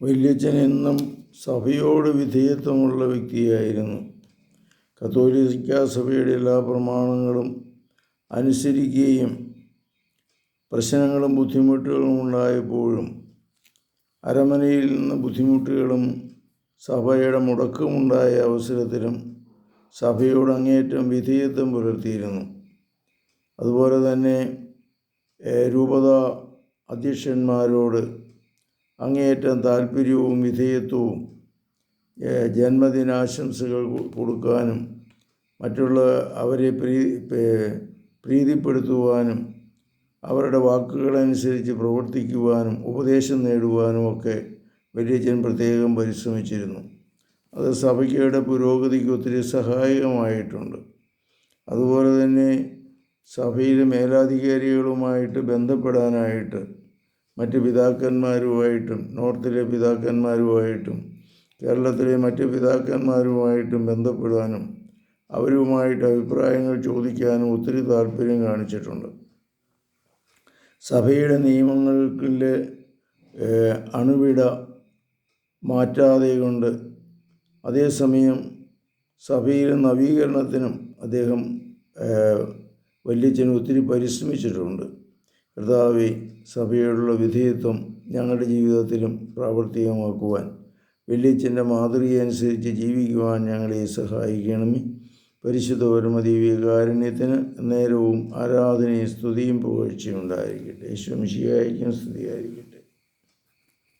വല്യച്ഛൻ എന്നും സഭയോട് വിധേയത്വമുള്ള വ്യക്തിയായിരുന്നു. കത്തോലിക്ക സഭയുടെ എല്ലാ പ്രമാണങ്ങളും അനുസരിക്കുകയും പ്രശ്നങ്ങളും ബുദ്ധിമുട്ടുകളും ഉണ്ടായപ്പോഴും അരമനയിൽ നിന്ന് ബുദ്ധിമുട്ടുകളും സഭയുടെ മുടക്കമുണ്ടായ അവസരത്തിലും സഭയോട് അങ്ങേയറ്റം വിധേയത്വം പുലർത്തിയിരുന്നു. അതുപോലെ തന്നെ രൂപത അധ്യക്ഷന്മാരോട് അങ്ങേയറ്റം താല്പര്യവും വിധേയത്വവും ജന്മദിനാശംസകൾ കൊടുക്കാനും മറ്റുള്ള അവരെ പ്രീ പ്രീതിപ്പെടുത്തുവാനും അവരുടെ വാക്കുകളനുസരിച്ച് പ്രവർത്തിക്കുവാനും ഉപദേശം നേടുവാനും ഒക്കെ വലിയച്ഛൻ പ്രത്യേകം പരിശ്രമിച്ചിരുന്നു. അത് സഭയ്ക്കയുടെ പുരോഗതിക്ക് ഒത്തിരി സഹായകമായിട്ടുണ്ട്. അതുപോലെ തന്നെ സഭയിലെ മേലാധികാരികളുമായിട്ട് ബന്ധപ്പെടാനായിട്ട് മറ്റ് പിതാക്കന്മാരുമായിട്ടും നോർത്തിലെ പിതാക്കന്മാരുമായിട്ടും കേരളത്തിലെ മറ്റ് പിതാക്കന്മാരുമായിട്ടും ബന്ധപ്പെടാനും അവരുമായിട്ട് അഭിപ്രായങ്ങൾ ചോദിക്കാനും ഒത്തിരി താല്പര്യം കാണിച്ചിട്ടുണ്ട്. സഭയുടെ നിയമങ്ങളിലെ അണുവിട മാറ്റാതെ കൊണ്ട് അതേസമയം സഭയിലെ നവീകരണത്തിനും അദ്ദേഹം വല്യച്ഛൻ ഒത്തിരി പരിശ്രമിച്ചിട്ടുണ്ട്. കർത്താവെ സഭയോടുള്ള വിധേയത്വം ഞങ്ങളുടെ ജീവിതത്തിലും പ്രാവർത്തികമാക്കുവാൻ വല്യച്ഛന്റെ മാതൃകയനുസരിച്ച് ജീവിക്കുവാൻ ഞങ്ങളെ സഹായിക്കണമേ. പരിശുദ്ധ പരമദീവികാരുണ്യത്തിന് നേരവും ആരാധനയും സ്തുതിയും പുകഴ്ചയും ഉണ്ടായിരിക്കട്ടെ. യേശു മിശിയായിരിക്കും സ്തുതിയായിരിക്കട്ടെ.